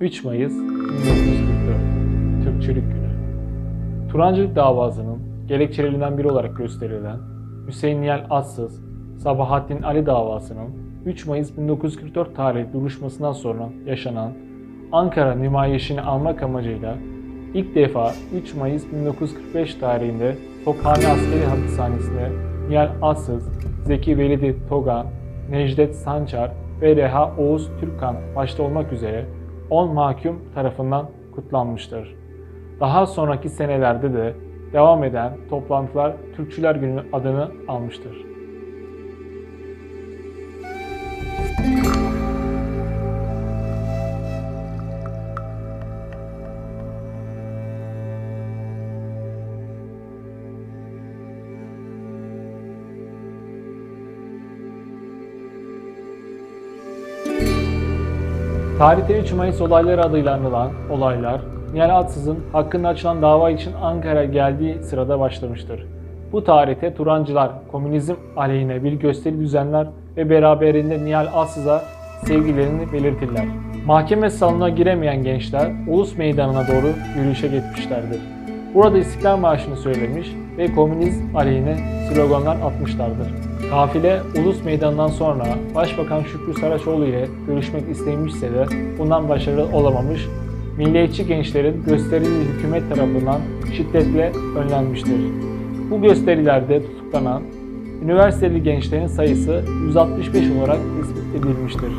3 Mayıs 1944 Türkçülük Günü. Turancılık davasının gerekçelerinden biri olarak gösterilen Hüseyin Niyal Atsız, Sabahattin Ali davasının 3 Mayıs 1944 tarihli duruşmasından sonra yaşanan Ankara nümayişini almak amacıyla ilk defa 3 Mayıs 1945 tarihinde Tophane Askeri Hapishanesi'ne Nihal Atsız, Zeki Velidi Togan, Necdet Sançar ve Reha Oğuz Türkkan başta olmak üzere 10 mahkum tarafından kutlanmıştır. Daha sonraki senelerde de devam eden toplantılar Türkçüler Günü adını almıştır. Tarihte 3 Mayıs olayları adıyla anılan olaylar, Nihal Atsız'ın hakkında açılan dava için Ankara geldiği sırada başlamıştır. Bu tarihte Turancılar komünizm aleyhine bir gösteri düzenler ve beraberinde Nihal Atsız'a sevgilerini belirtirler. Mahkeme salonuna giremeyen gençler Ulus Meydanı'na doğru yürüyüşe gitmişlerdir. Burada İstiklal Marşı'nı söylemiş ve komünizm aleyhine sloganlar atmışlardır. Kafile Ulus Meydanı'ndan sonra Başbakan Şükrü Saraçoğlu ile görüşmek istemişse de bundan başarılı olamamış, milliyetçi gençlerin gösterili hükümet tarafından şiddetle önlenmiştir. Bu gösterilerde tutuklanan üniversiteli gençlerin sayısı 165 olarak tespit edilmiştir.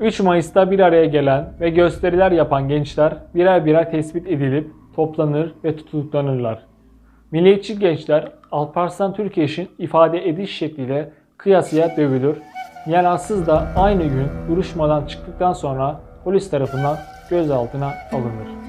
...3 Mayıs'ta bir araya gelen ve gösteriler yapan gençler birer birer tespit edilip toplanır ve tutuklanırlar. Milliyetçi gençler Alparslan Türkeş'in ifade ediş şekliyle kıyasıya dövülür. Yalansız da aynı gün duruşmadan çıktıktan sonra polis tarafından gözaltına alınır.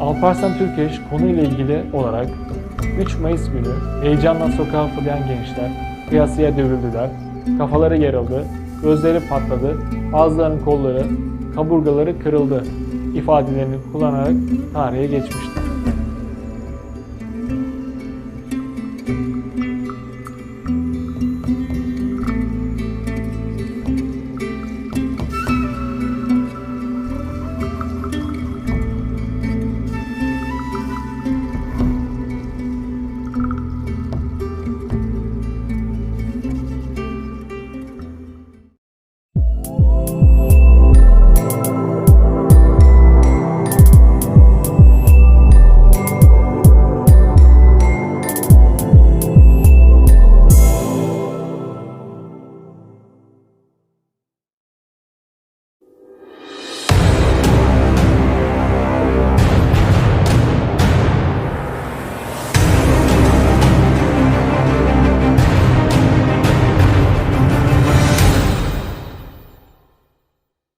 Alparslan Türkeş konuyla ilgili olarak 3 Mayıs günü heyecanla sokağa fırlayan gençler kıyasıya dövüldüler, kafaları yarıldı, gözleri patladı, bazılarının kolları, kaburgaları kırıldı ifadelerini kullanarak tarihe geçmiştir.